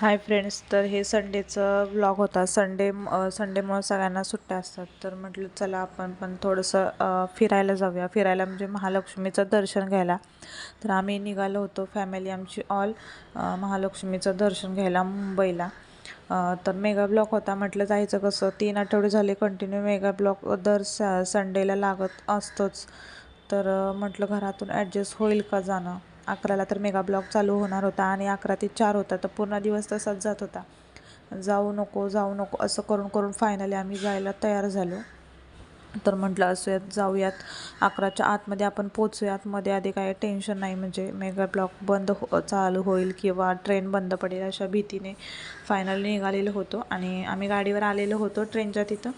Hi friends तर हे संडेचं vlog होता. संडे संडेमुळं सगळ्यांना सुट्ट्या असतात. तर म्हटलं चला आपण पण थोडंसं फिरायला जाऊया. फिरायला म्हणजे महालक्ष्मीचं दर्शन घ्यायला. तर आम्ही निघालो होतो फॅमिली आमची ऑल महालक्ष्मीचं दर्शन घ्यायला मुंबईला. तर मेगा ब्लॉक होता. म्हटलं जायचं कसं? तीन आठवडे झाले कंटिन्यू मेगा ब्लॉक दर स संडेला लागत असतोच. तर म्हटलं घरातून ॲडजस्ट होईल का जाणं? अकराला तर मेगा ब्लॉक चालू होणार होता आणि अकरा ते चार होता तर पूर्ण दिवस तसाच जात होता. जाऊ नको जाऊ नको असं करून करून फायनली आम्ही जायला तयार झालो. तर म्हटलं असूयात जाऊयात. अकराच्या आतमध्ये आपण पोचूयात मध्ये आधी काय टेन्शन नाही म्हणजे मेगा ब्लॉक बंद हो चालू होईल किंवा ट्रेन बंद पडेल अशा भीतीने फायनली निघालेलो होतो. आणि आम्ही गाडीवर आलेलो होतो ट्रेनच्या तिथं.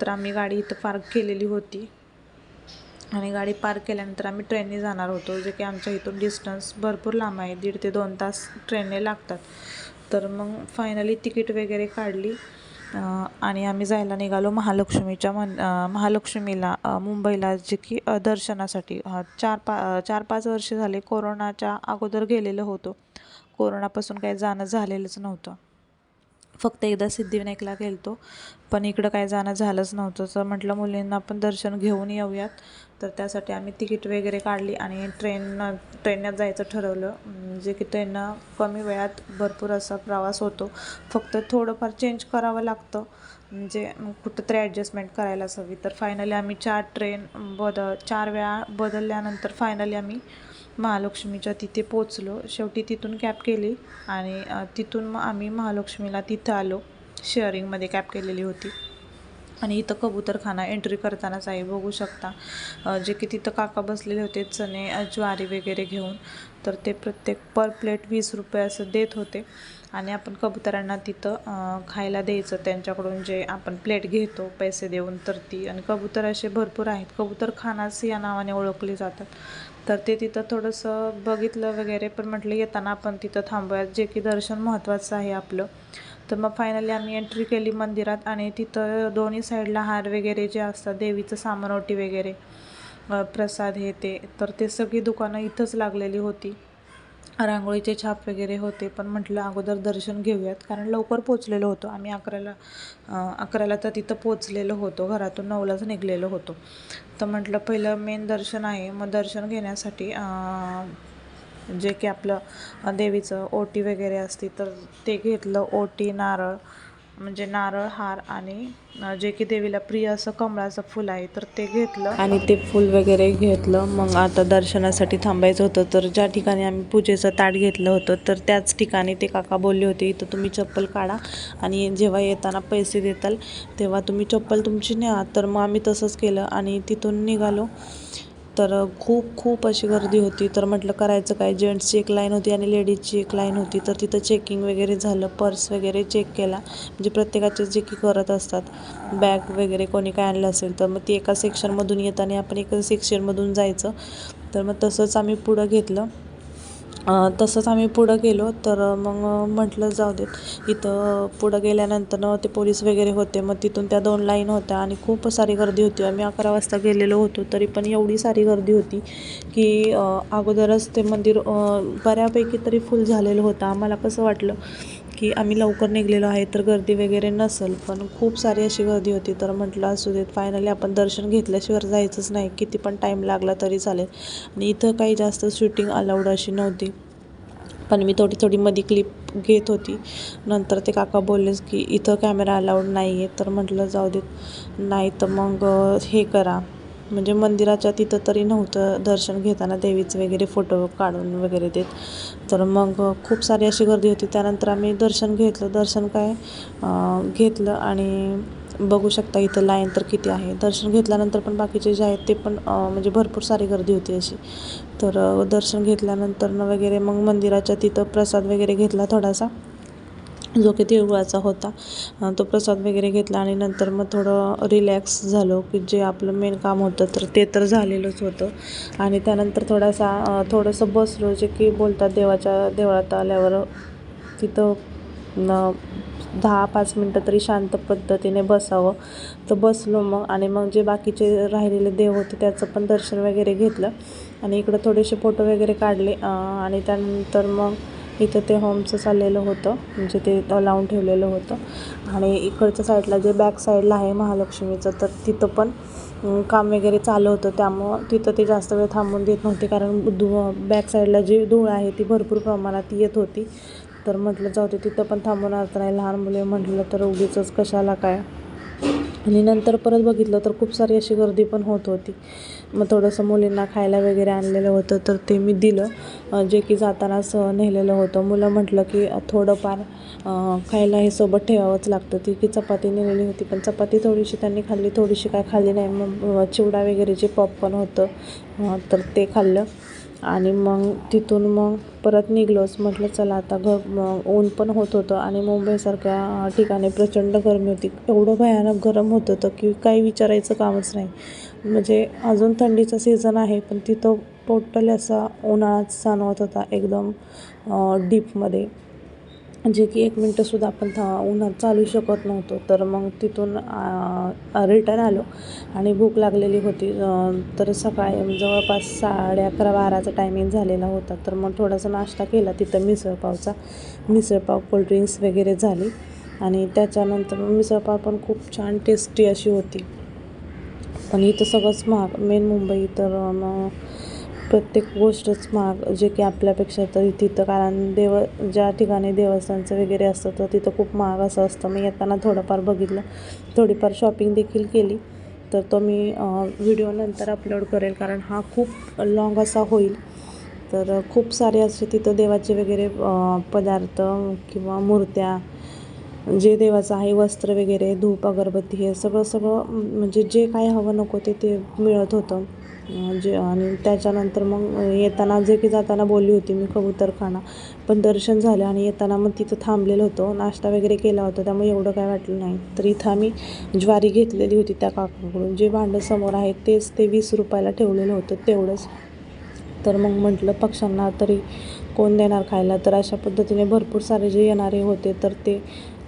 तर आम्ही गाडी इथं पार्क केलेली होती. आणि गाडी पार्क केल्यानंतर आम्ही ट्रेनने जाणार होतो जे की आमच्या इथून डिस्टन्स भरपूर लांब आहे दीड ते दोन तास ट्रेनने लागतात. तर मग फायनली तिकीट वगैरे काढली आणि आम्ही जायला निघालो महालक्ष्मीच्या मन महालक्ष्मीला मुंबईला जे की दर्शनासाठी. चार पा चार पाच वर्ष झाले कोरोनाच्या अगोदर गेलेलो होतो. कोरोनापासून काही जाणं झालेलंच नव्हतं. फक्त एकदा सिद्धिविनायकला गेलतो पण इकडं काय जाणं झालंच नव्हतं. तर म्हटलं मुलींना पण दर्शन घेऊन येऊयात. तर त्यासाठी आम्ही तिकीट वगैरे काढली आणि ट्रेन ट्रेननं जायचं ठरवलं. जे की ट्रेननं कमी वेळात भरपूर असा प्रवास होतो. फक्त थोडंफार चेंज करावं लागतं. म्हणजे कुठंतरी कुठं तरी ॲडजस्टमेंट करायलाच हवी तर फायनली आम्ही चार ट्रेन बद चार वेळा बदलल्यानंतर फायनली आम्ही महालक्ष्मीच्या तिथे पोचलो शेवटी तिथून कॅब केली आणि तिथून मग आम्ही महालक्ष्मीला तिथं आलो. शेअरिंगमध्ये कॅब केलेली होती. आणि इथं कबूतरखाना एंट्री करतानाच आहे बघू शकता. जे की तिथं काका बसलेले होते चणे ज्वारी वगैरे घेऊन. तर ते प्रत्येक पर प्लेट वीस रुपये असं देत होते. आणि आपण कबुतरांना तिथं खायला द्यायचं. त्यांच्याकडून जे आपण प्लेट घेतो पैसे देऊन तर ती. आणि कबूतर असे भरपूर आहेत. कबूतरखानाच या नावाने ओळखले जातात. तर ते तिथं थोडंसं बघितलं वगैरे पण म्हटलं येताना आपण तिथं थांबूयात जे की दर्शन महत्त्वाचं आहे आपलं. तर मग फायनली आम्ही एंट्री केली मंदिरात आणि तिथं दोन्ही साईडला हार वगैरे जे असतात देवीचं सामानोटी वगैरे प्रसाद हे ते तर ते सगळी दुकानं इथंच लागलेली होती. रांगोळीचे छाप वगैरे होते पण म्हटलं अगोदर दर्शन घेऊयात. कारण लवकर पोचलेलो होतो. आम्ही अकराला अकराला तर तिथं पोचलेलो होतो. घरातून नऊलाच निघलेलो होतो. तर म्हटलं पहिलं मेन दर्शन आहे. मग दर्शन घेण्यासाठी जे की आपलं देवीचं ओटी वगैरे असते तर ते घेतलं. ओटी नारळ म्हणजे नारळ हार आणि जे की देवीला प्रिय असं कमळाचं फुल आहे तर ते घेतलं. आणि ते फुल वगैरे घेतलं. मग आता दर्शनासाठी थांबायचं होतं तर ज्या ठिकाणी आम्ही पूजेचं ताट घेतलं होतं तर त्याच ठिकाणी ते काका बोलले होते इथं तुम्ही चप्पल काढा आणि जेव्हा येताना पैसे देताल तेव्हा तुम्ही चप्पल तुमची न्या. तर मग आम्ही तसंच केलं आणि तिथून निघालो. तर खूप खूप अशी गर्दी होती. तर म्हटलं करायचं काय? जेंट्सची एक लाईन होती आणि लेडीजची एक लाईन होती. तर तिथं चेकिंग वगैरे झालं. पर्स वगैरे चेक केला. म्हणजे प्रत्येकाचे जे की करत असतात. बॅग वगैरे कोणी काय आणलं असेल तर मग ती एका सेक्शनमधून येताना आपण एका सेक्शनमधून जायचं. तर मग तसंच आम्ही पुढं घेतलं. तसंच आम्ही पुढं गेलो तर मग म्हटलं जाऊ देत. इथं पुढं गेल्यानंतर ते पोलीस वगैरे होते मग तिथून त्या दोन लाईन होत्या आणि खूप सारी गर्दी होती. आम्ही अकरा वाजता गेलेलो होतो तरी पण एवढी सारी गर्दी होती की अगोदरच ते मंदिर बऱ्यापैकी तरी फुल झालेलं होतं. आम्हाला कसं वाटलं की आम्ही लवकर निघलेलो आहे तर गर्दी वगैरे नसेल पण खूप सारी अशी गर्दी होती. तर म्हटलं असू देत फायनली आपण दर्शन घेतल्याशिवाय जायचंच नाही. किती पण टाईम लागला तरी चालेल. आणि इथं काही जास्त शूटिंग अलाउड अशी नव्हती. पण मी थोडी थोडी मध्ये क्लिप घेत होती. नंतर ते काका बोललेच की इथं कॅमेरा अलाउड नाही आहे तर म्हटलं जाऊ देत. नाही तर मग हे करा. म्हणजे मंदिराच्या तिथं तरी नव्हतं दर्शन घेताना देवीचे वगैरे फोटो काढून वगैरे देत. तर मग खूप सारी अशी गर्दी होती. त्यानंतर आम्ही दर्शन घेतलं. दर्शन काय घेतलं आणि बघू शकता इथं लाईन तर किती आहे. दर्शन घेतल्यानंतर पण बाकीचे जे आहेत ते पण म्हणजे भरपूर सारी गर्दी होती अशी. तर दर्शन घेतल्यानंतर वगैरे मग मंदिराच्या तिथं प्रसाद वगैरे घेतला थोडासा. जो की तिळगुळाचा होता तो प्रसाद वगैरे घेतला आणि नंतर मग थोडं रिलॅक्स झालो की जे आपलं मेन काम होतं तर ते तर झालेलंच होतं. आणि त्यानंतर थोडासा थोडंसं बसलो जे की बोलतात देवाच्या देवळात आल्यावर तिथं न दहा पाच मिनटं तरी शांत पद्धतीने बसावं. तर बसलो मग आणि मग जे बाकीचे राहिलेले देव होते त्याचं पण दर्शन वगैरे घेतलं. आणि इकडं थोडेसे फोटो वगैरे काढले आणि त्यानंतर मग इथं ते होमचं चाललेलं होतं. म्हणजे ते लावून ठेवलेलं होतं. आणि इकडच्या साईडला जे बॅक साईडला आहे महालक्ष्मीचं तर तिथं पण काम वगैरे चालू होतं. त्यामुळं तिथं ते जास्त वेळ थांबून देत नव्हते. कारण धु बॅक साईडला जी धूळ आहे ती भरपूर प्रमाणात येत होती. तर म्हटलं जाऊ दे तिथं पण थांबून अर्थ नाही लहान मुले म्हटलं तर उगीच कशाला काय? आणि नंतर परत बघितलं तर खूप सारी अशी गर्दी पण होत होती. मग थोडंसं मुलींना खायला वगैरे आणलेलं होतं तर ते मी दिलं. जे की जातानाच नेलेलं होतं. मुलं म्हटलं की थोडंफार खायला हे सोबत ठेवावंच लागतं. ती की चपाती नेलेली होती पण चपाती थोडीशी त्यांनी खाल्ली थोडीशी काय खाल्ली नाही. मग चिवडा वगैरे जे पॉपकॉर्न होतं तर ते खाल्लं. आणि मग तिथून मग परत निघलोच. म्हटलं चला आता घर ऊन पण होत होतं आणि मुंबईसारख्या ठिकाणी प्रचंड गरमी होती. एवढं भयानक गरम होत होतं की काही विचारायचं कामच नाही. म्हणजे अजून थंडीचा सीझन आहे पण तिथं टोटल असा उन्हाळाच जाणवत होता एकदम डीपमध्ये जे की एक मिनटंसुद्धा आपण था उन्हात चालू शकत नव्हतो. तर मग तिथून रिटर्न आलो आणि भूक लागलेली होती. तर सकाळी जवळपास साडे अकरा बाराचा टायमिंग झालेला होता. तर मग थोडासा नाश्ता केला तिथं मिसळपावचा. मिसळपाव कोल्ड्रिंक्स वगैरे झाली. आणि त्याच्यानंतर मग मिसळपाव पण खूप छान टेस्टी अशी होती. पण इथं सगळंच महाग मेन मुंबई. तर मग प्रत्येक गोष्टच महाग जे की आपल्यापेक्षा तर तिथं कारण देव ज्या ठिकाणी देवस्थानचं वगैरे असतं तर तिथं खूप महाग असं असतं. मी येताना थोडंफार बघितलं. थोडीफार शॉपिंग देखील केली. तर तो मी व्हिडिओ नंतर अपलोड करेल. कारण हा खूप लाँग असा होईल. तर खूप सारे असे तिथं देवाचे वगैरे पदार्थ किंवा मूर्त्या जे देवाचं आहे वस्त्र वगैरे धूप अगरबत्ती हे सगळं सगळं म्हणजे जे काय हवं नको ते ते मिळत होतं. जे आणि त्याच्यानंतर मग येताना जे की जाताना बोलली होती मी कबूतरखाना. पण दर्शन झालं आणि येताना मग तिथं थांबलेलं होतं. नाश्ता वगैरे केला होता. त्यामुळे एवढं काय वाटलं नाही. तर इथं आम्ही ज्वारी घेतलेली होती त्या काकाकडून. जे भांडं समोर आहे तेच ते वीस रुपयाला ठेवलेलं होतं तेवढंच. तर मग म्हटलं पक्ष्यांना तरी कोण देणार खायला? तर अशा पद्धतीने भरपूर सारे जे येणारे होते तर ते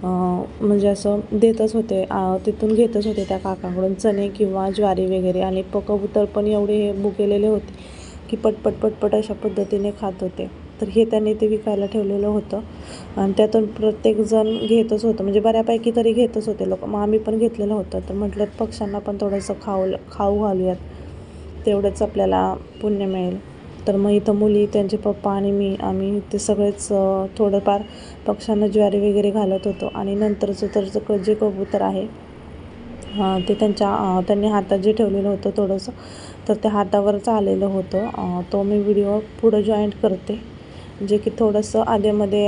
म्हणजे असं देतच होते तिथून घेतच होते त्या काकाकडून चणे किंवा ज्वारी वगैरे आणि कबूतर पण एवढे हे भुकेलेले होते की पटपट पटपट अशा पद्धतीने खात होते. तर हे त्यांनी ते विकायला ठेवलेलं होतं. आणि त्यातून प्रत्येकजण घेतच होतं. म्हणजे बऱ्यापैकी तरी घेतच होते लोक. मग आम्ही पण घेतलेलं होतं. तर म्हटलं पक्ष्यांना पण थोडंसं खाऊ खाऊ घालूयात. तेवढंच आपल्याला पुण्य मिळेल. तर मग इथं मुली त्यांचे पप्पा आणि मी आम्ही ते सगळेच थोडंफार पक्ष्यांना ज्वारी वगैरे घालत होतो. आणि नंतरचं तर जे जे कबूतर आहे ते त्यांच्या त्यांनी हातात जे ठेवलेलं होतं थोडंसं तर त्या हातावरच आलेलं होतं. तो मी व्हिडिओ पुढं जॉईंट करते. जे की थोडंसं आधेमध्ये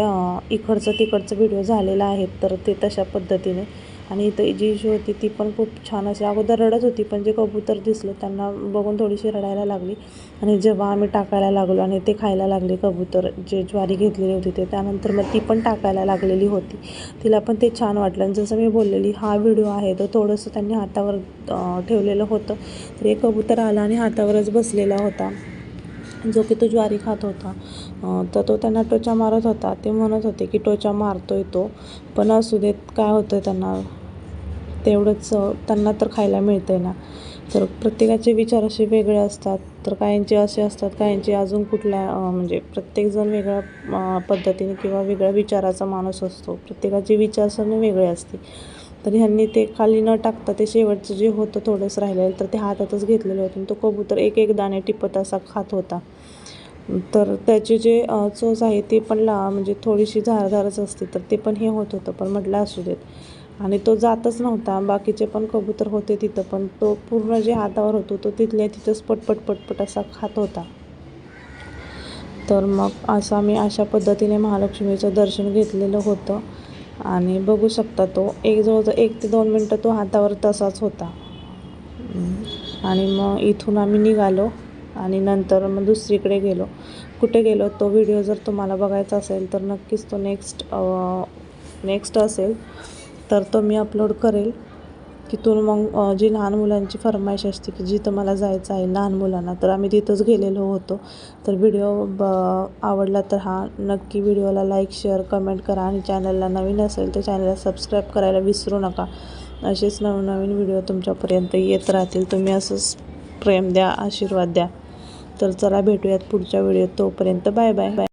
इकडचं तिकडचं व्हिडिओ झालेला आहे तर ते तशा पद्धतीने आणि इथं जी जी होती ती पण खूप छान अशी. अगोदर रडत होती पण जे कबूतर दिसलं त्यांना बघून थोडीशी रडायला लागली. आणि जेव्हा आम्ही टाकायला लागलो आणि ते खायला लागले कबूतर जे ज्वारी घेतलेली होती ते त्यानंतर मग ती पण टाकायला लागलेली होती. तिला पण ते छान वाटलं. आणि जसं मी बोललेली हा व्हिडिओ आहे तो थोडंसं त्यांनी हातावर ठेवलेलं होतं. तर एक कबूतर आला आणि हातावरच बसलेला होता. जो की तो ज्वारी खात होता. तर तो त्यांना टोचा मारत होता. ते म्हणत होते की टोचा मारतोय तो. पण असू देत काय होतं त्यांना? तेवढंच त्यांना तर खायला मिळतं आहे ना. तर प्रत्येकाचे विचार असे वेगळे असतात. तर काहींचे असे असतात काहींचे अजून कुठल्या म्हणजे प्रत्येकजण वेगळ्या पद्धतीने किंवा वेगळ्या विचाराचा माणूस असतो. प्रत्येकाची विचारसरणी वेगळी असते. तर ह्यांनी ते खाली न टाकता ते शेवटचं जे होतं थोडंसं राहिलेलं तर ते हातातच घेतलेलं होतं. आणि तो कबूतर एक एक दाणे टिपत असा खात होता. तर त्याची जे चोच आहे ते पण ला म्हणजे थोडीशी झारझारच असते. तर ते पण हे होत होतं. पण म्हटलं असू देत. आणि तो जातच नव्हता. बाकीचे पण कबूतर होते तिथं पण तो पूर्ण जे हातावर होतो तो तिथल्या तिथंच पटपट पटपट असा खात होता. तर मग असं आम्ही अशा पद्धतीने महालक्ष्मीचं दर्शन घेतलेलं होतं. आणि बघू शकता तो एक जवळजवळ एक ते दोन मिनटं तो हातावर तसाच होता. आणि मग इथून आम्ही निघालो आणि नंतर मग दुसरीकडे गेलो. कुठे गेलो तो व्हिडिओ जर तुम्हाला बघायचा असेल तर नक्कीच तो नेक्स्ट नेक्स्ट असेल. तर तो मी अपलोड करेल. तिथून मग जी लहान मुलांची फरमाईश असते की जिथं मला जायचं आहे लहान मुलांना तर आम्ही तिथंच गेलेलो होतो. तर व्हिडिओ ब आवडला तर हा. नक्की व्हिडिओला लाईक शेअर कमेंट करा. आणि चॅनलला नवीन असेल तर चॅनलला सबस्क्राईब करायला विसरू नका. असेच नवनवीन व्हिडिओ तुमच्यापर्यंत येत राहतील. तुम्ही असंच प्रेम द्या आशीर्वाद द्या. तर चला भेटूयात पुढच्या व्हिडिओत तोपर्यंत. Bye bye bye